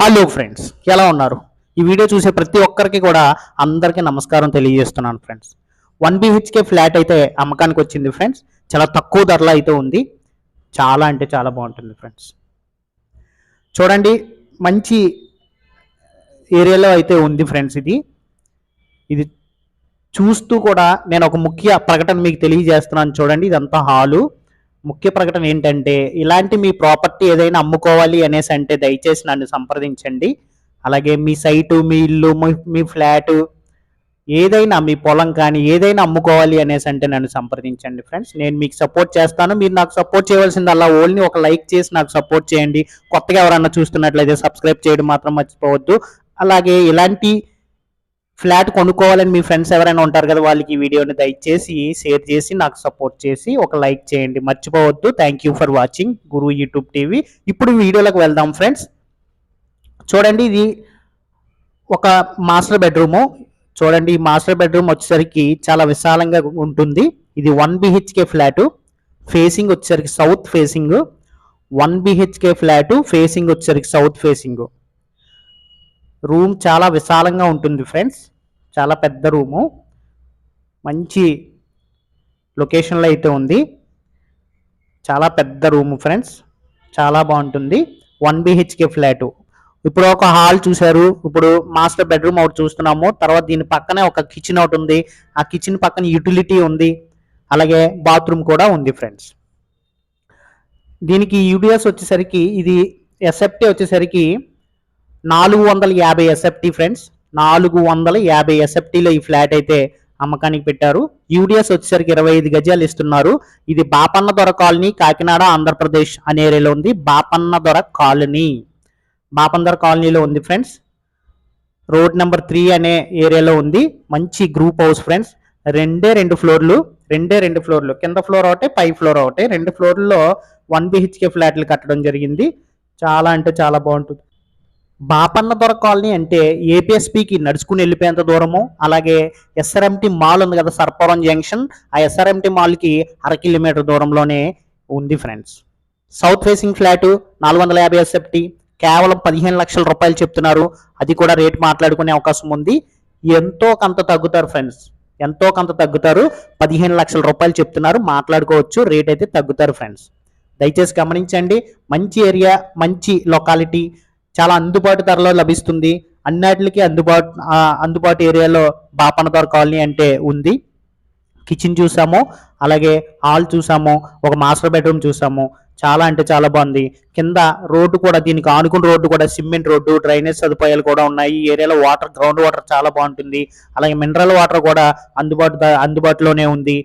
Hello friends ఎలా ఉన్నారు? ఈ వీడియో చూసే ప్రతి ఒక్కరికి కూడా అందరికీ నమస్కారం తెలియజేస్తున్నాను ఫ్రెండ్స్. వన్ బిహెచ్కే ఫ్లాట్ అయితే అమ్మకానికి వచ్చింది ఫ్రెండ్స్. చాలా తక్కువ ధరలో అయితే ఉంది. చాలా అంటే చాలా బాగుంటుంది ఫ్రెండ్స్. చూడండి మంచి ఏరియాలో అయితే ఉంది ఫ్రెండ్స్ ఇది. ఇది చూస్తూ కూడా నేను ఒక ముఖ్య ప్రకటన మీకు తెలియజేస్తున్నాను చూడండి ఇదంతా హాలు. ముఖ్య ప్రకటన ఏంటంటే ఇలాంటి మీ ప్రాపర్టీ ఏదైనా అమ్ముకోవాలి అనేసి అంటే దయచేసి నన్ను సంప్రదించండి. అలాగే మీ సైటు మీ ఇల్లు మీ- మీ ఫ్లాటు ఏదైనా మీ పొలం కానీ ఏదైనా అమ్ముకోవాలి అనేసి అంటే నన్ను సంప్రదించండి ఫ్రెండ్స్. నేను మీకు సపోర్ట్ చేస్తాను. మీరు నాకు సపోర్ట్ చేయవలసింది అలా ఓన్లీ ఒక లైక్ చేసి నాకు సపోర్ట్ చేయండి. కొత్తగా ఎవరన్నా చూస్తున్నట్లయితే సబ్స్క్రైబ్ చేయడం మాత్రం మర్చిపోవద్దు. అలాగే ఇలాంటి ఫ్లాట్ కొనుక్కోవాలని మీ ఫ్రెండ్స్ ఎవరైనా ఉంటారు కదా వాళ్ళకి ఈ వీడియోని దయచేసి షేర్ చేసి నాకు సపోర్ట్ చేసి ఒక లైక్ చేయండి. మర్చిపోవద్దు. Thank you for watching Guru YouTube TV ఇప్పుడు వీడియోలకు వెళ్దాం ఫ్రెండ్స్. చూడండి ఇది ఒక మాస్టర్ బెడ్రూము. చూడండి ఈ మాస్టర్ బెడ్రూమ్ వచ్చేసరికి చాలా విశాలంగా ఉంటుంది. ఇది వన్ బిహెచ్కే ఫ్లాటు. ఫేసింగ్ వచ్చేసరికి south facing one BHK flat. Facing వచ్చేసరికి సౌత్ ఫేసింగ్ రూమ్ చాలా విశాలంగా ఉంటుంది ఫ్రెండ్స్. చాలా పెద్ద రూము. మంచి లొకేషన్లో అయితే ఉంది. చాలా పెద్ద రూము ఫ్రెండ్స్. చాలా బాగుంటుంది. One BHK flat. ఇప్పుడు ఒక హాల్ చూశారు. ఇప్పుడు మాస్టర్ బెడ్రూమ్ ఒకటి చూస్తున్నాము. తర్వాత దీని పక్కనే ఒక కిచెన్ ఒకటి ఉంది. ఆ కిచెన్ పక్కన యూటిలిటీ ఉంది. అలాగే బాత్రూమ్ కూడా ఉంది ఫ్రెండ్స్. దీనికి యూడిఎస్ వచ్చేసరికి ఇది ఎస్ఎఫ్టీ వచ్చేసరికి నాలుగు వందల యాభై ఎస్ఎఫ్టీ ఫ్రెండ్స్ నాలుగు వందల యాభై ఎస్ఎఫ్టీలో ఈ ఫ్లాట్ అయితే అమ్మకానికి పెట్టారు. యూడిఎస్ వచ్చేసరికి ఇరవై ఐదు గజాలు ఇస్తున్నారు. ఇది బాపన్న దొర కాలనీ కాకినాడ ఆంధ్రప్రదేశ్ అనే ఏరియాలో ఉంది. బాపన్న దొర కాలనీ. బాపన్న దొర కాలనీలో ఉంది ఫ్రెండ్స్ రోడ్ నెంబర్ త్రీ అనే ఏరియాలో ఉంది. మంచి గ్రూప్ హౌస్ ఫ్రెండ్స్ రెండే రెండు ఫ్లోర్లు రెండే రెండు ఫ్లోర్లు. కింద ఫ్లోర్ ఒకటే పై ఫ్లోర్ ఒకటే. రెండు ఫ్లోర్లో వన్ బిహెచ్కే ఫ్లాట్లు కట్టడం జరిగింది. చాలా అంటే చాలా బాగుంటుంది. బాపన్న దొర కాలనీ అంటే ఏపీఎస్పికి నడుచుకుని వెళ్ళిపోయేంత దూరము. అలాగే ఎస్ఆర్ఎంటి మాల్ ఉంది కదా సర్పవరం జంక్షన్. ఆ ఎస్ఆర్ఎంటి మాల్కి అర కిలోమీటర్ దూరంలోనే ఉంది ఫ్రెండ్స్. సౌత్ ఫేసింగ్ ఫ్లాట్ నాలుగు వందల యాభై ఎస్ఎఫ్టీ కేవలం పదిహేను లక్షల రూపాయలు చెప్తున్నారు. అది కూడా రేట్ మాట్లాడుకునే అవకాశం ఉంది. ఎంతో కొంత తగ్గుతారు ఫ్రెండ్స్. ఎంతో కొంత తగ్గుతారు. పదిహేను లక్షల రూపాయలు చెప్తున్నారు. మాట్లాడుకోవచ్చు. రేట్ అయితే తగ్గుతారు ఫ్రెండ్స్. దయచేసి గమనించండి. మంచి ఏరియా మంచి లొకాలిటీ చాలా అందుబాటు ధరలో లభిస్తుంది. అన్నిటికీ అందుబాటు అందుబాటు ఏరియాలో బాపనదొర కాలనీ అంటే ఉంది. కిచెన్ చూసాము అలాగే హాల్ చూసాము ఒక మాస్టర్ బెడ్రూమ్ చూసాము. చాలా అంటే చాలా బాగుంది. కింద రోడ్డు కూడా దీనికి ఆనుకున్న రోడ్డు కూడా సిమెంట్ రోడ్డు డ్రైనేజ్ సదుపాయాలు కూడా ఉన్నాయి. ఈ ఏరియాలో వాటర్ గ్రౌండ్ వాటర్ చాలా బాగుంటుంది. అలాగే మినరల్ వాటర్ కూడా అందుబాటు అందుబాటులోనే ఉంది.